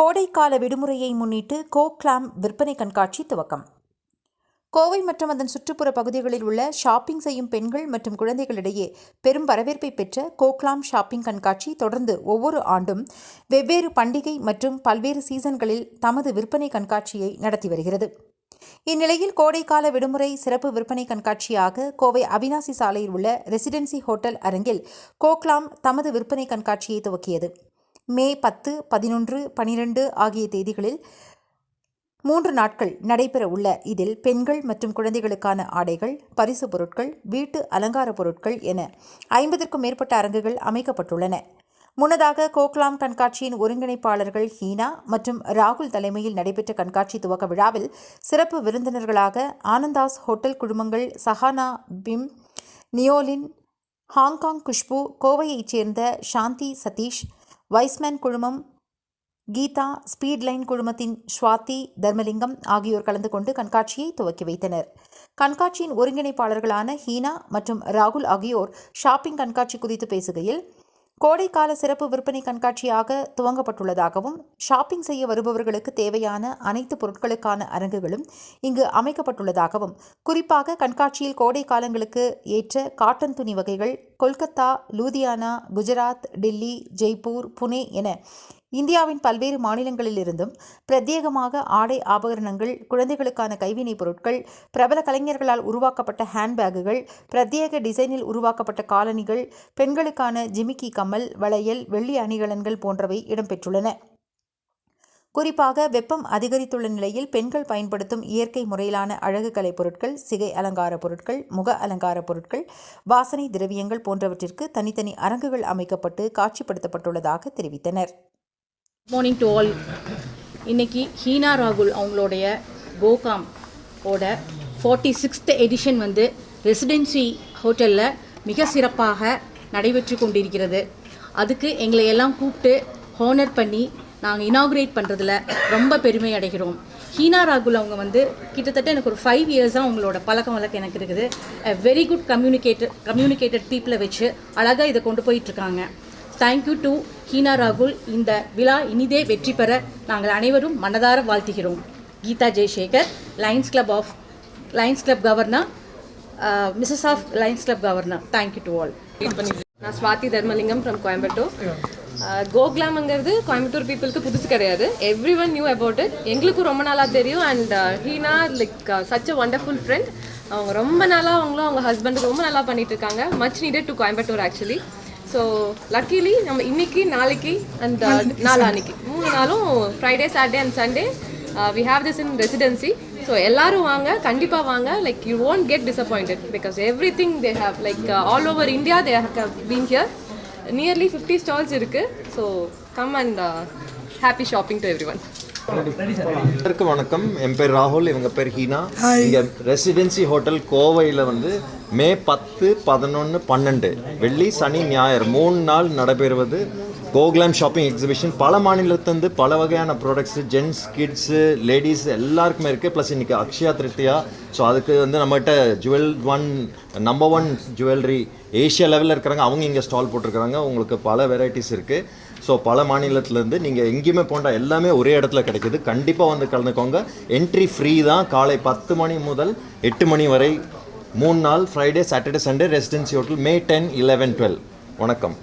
கோடைக்கால விடுமுறையை முன்னிட்டு கோக்லாம் விற்பனை கண்காட்சி துவக்கம். கோவை மற்றும் அதன் சுற்றுப்புற பகுதிகளில் உள்ள ஷாப்பிங் செய்யும் பெண்கள் மற்றும் குழந்தைகளிடையே பெரும் வரவேற்பை பெற்ற கோக்லாம் ஷாப்பிங் கண்காட்சி தொடர்ந்து ஒவ்வொரு ஆண்டும் வெவ்வேறு பண்டிகை மற்றும் பல்வேறு சீசன்களில் தமது விற்பனை கண்காட்சியை நடத்தி வருகிறது. இந்நிலையில் கோடைக்கால விடுமுறை சிறப்பு விற்பனை கண்காட்சியாக கோவை அவினாசி சாலையில் உள்ள ரெசிடென்சி ஹோட்டல் அரங்கில் கோக்லாம் தமது விற்பனை கண்காட்சியை துவக்கியது. மே பத்து பதினொன்று பனிரெண்டு ஆகிய தேதிகளில் மூன்று நாட்கள் நடைபெற உள்ள இதில் பெண்கள் மற்றும் குழந்தைகளுக்கான ஆடைகள் பரிசு பொருட்கள் வீட்டு அலங்கார பொருட்கள் என ஐம்பதற்கும் மேற்பட்ட அரங்குகள் அமைக்கப்பட்டுள்ளன. முன்னதாக கோக்லாம் கண்காட்சியின் ஒருங்கிணைப்பாளர்கள் ஹீனா மற்றும் ராகுல் தலைமையில் நடைபெற்ற கண்காட்சி துவக்க விழாவில் சிறப்பு விருந்தினர்களாக ஆனந்தாஸ் ஹோட்டல் குழுமங்கள் சஹானா பிம் நியோலின் ஹாங்காங் குஷ்பு கோவையைச் சேர்ந்த சாந்தி சதீஷ் வைஸ்மேன் குழுமம் கீதா ஸ்பீட் லைன் குழுமத்தின் ஸ்வாதி தர்மலிங்கம் ஆகியோர் கலந்து கொண்டு கண்காட்சியை துவக்கி வைத்தனர். கண்காட்சியின் ஒருங்கிணைப்பாளர்களான ஹீனா மற்றும் ராகுல் ஆகியோர் ஷாப்பிங் கண்காட்சி குறித்து பேசுகையில் கோடைக்கால சிறப்பு விற்பனை கண்காட்சியாக துவங்கப்பட்டுள்ளதாகவும் ஷாப்பிங் செய்ய வருபவர்களுக்கு தேவையான அனைத்து பொருட்களுக்கான அரங்குகளும் இங்கு அமைக்கப்பட்டுள்ளதாகவும் குறிப்பாக கண்காட்சியில் கோடை காலங்களுக்கு ஏற்ற காட்டன் துணி வகைகள் கொல்கத்தா லூதியானா குஜராத் டெல்லி ஜெய்ப்பூர் புனே என இந்தியாவின் பல்வேறு மாநிலங்களிலிருந்தும் பிரத்யேகமாக ஆடை ஆபரணங்கள் குழந்தைகளுக்கான கைவினைப் பொருட்கள் பிரபல கலைஞர்களால் உருவாக்கப்பட்ட ஹேண்ட்பேக்குகள் பிரத்யேக டிசைனில் உருவாக்கப்பட்ட காலணிகள் பெண்களுக்கான ஜிமிக்கி கம்மல் வளையல் வெள்ளி அணிகலன்கள் போன்றவை இடம்பெற்றுள்ளன. குறிப்பாக வெப்பம் அதிகரித்துள்ள நிலையில் பெண்கள் பயன்படுத்தும் இயற்கை முறையிலான அழகு கலை பொருட்கள் சிகை அலங்கார பொருட்கள் முக அலங்கார பொருட்கள் வாசனை திரவியங்கள் போன்றவற்றிற்கு தனித்தனி அரங்குகள் அமைக்கப்பட்டு காட்சிப்படுத்தப்பட்டுள்ளதாக தெரிவித்தனர். மார்னிங் டு ஆல் இன்னைக்கு ஹீனா ராகுல் அவங்களுடைய கோகாம் ஓட ஃபார்ட்டி சிக்ஸ்த் எடிஷன் வந்து ரெசிடென்சி ஹோட்டலில் மிக சிறப்பாக நடைபெற்று கொண்டிருக்கிறது. அதுக்கு எங்களை எல்லாம் கூப்பிட்டு ஹோனர் பண்ணி நாங்கள் இனாகுரேட் பண்ணுறதுல ரொம்ப பெருமை அடைகிறோம். ஹீனா ராகுல் அவங்க வந்து கிட்டத்தட்ட எனக்கு ஒரு ஃபைவ் இயர்ஸாக அவங்களோட பழக்கம் வழக்கம் எனக்கு இருக்குது. வெரி குட் கம்யூனிகேட்டட் கம்யூனிகேட்டட் பீப்புளை வச்சு அழகாக இதை கொண்டு போயிட்டுருக்காங்க தேங்க்யூ டு ஹீனா ராகுல் இந்த விழா இனிதே வெற்றி பெற நாங்கள் அனைவரும் மனதார வாழ்த்துகிறோம். Geetha Jaisekar Lions club of Lions club governor missus of Lions club governor thank you to all நான் ஸ்வாதி தர்மலிங்கம் ஃப்ரம் கோயம்புத்தூர் கோக்லாம்ங்கிறது கோயம்புத்தூர் பீப்புளுக்கு புதுசு கிடையாது. Everyone new about it எங்களுக்கும் ரொம்ப நாளாக தெரியும். And Heena like such a wonderful friend அவங்க ரொம்ப நாளாக அவங்களும் அவங்க ஹஸ்பண்டுக்கு ரொம்ப நல்லா பண்ணிட்டு இருக்காங்க. Much needed to Coimbatore actually so luckily நம்ம இன்னைக்கு நாளைக்கு அண்ட் நாளான்னைக்கு மூணு நாளும் Friday Saturday and Sunday we have this in residency so எல்லாரும் வாங்க கண்டிப்பாக வாங்க. Like you won't get disappointed because everything they have like all over India they have been here nearly fifty stalls இருக்கு. So come and happy shopping to everyone எல்லாருக்கும் வணக்கம். என் பேர் ராகுல் இவங்க பேர் ஹீனா. இங்கே ரெசிடென்சி ஹோட்டல் கோவையில் வந்து மே பத்து பதினொன்று பன்னெண்டு. வெள்ளி சனி ஞாயிறு. மூணு நாள் நடைபெறுவது கோகுலாம் ஷாப்பிங் எக்ஸிபிஷன் பல மாநிலத்திலிருந்து பல வகையான ப்ராடக்ட்ஸ் ஜென்ஸ் கிட்ஸு லேடிஸ் எல்லாருக்குமே இருக்குது ப்ளஸ் இன்றைக்கி அக்ஷயா திருத்தியா. ஸோ அதுக்கு வந்து நம்மகிட்ட jewel one number one jewellery Asia லெவலில் இருக்கிறாங்க அவங்க இங்கே ஸ்டால் போட்டிருக்கிறாங்க. உங்களுக்கு பல வெரைட்டிஸ் இருக்குது ஸோ பல மாநிலத்திலேருந்து நீங்கள் எங்கேயுமே போண்டா எல்லாமே ஒரே இடத்துல கிடைக்கிது. கண்டிப்பாக வந்து கலந்துக்கோங்க. என்ட்ரி ஃப்ரீ தான். காலை பத்து மணி முதல் எட்டு மணி வரை மூணு நாள் Friday Saturday Sunday residency hotel May ten eleven twelve வணக்கம்.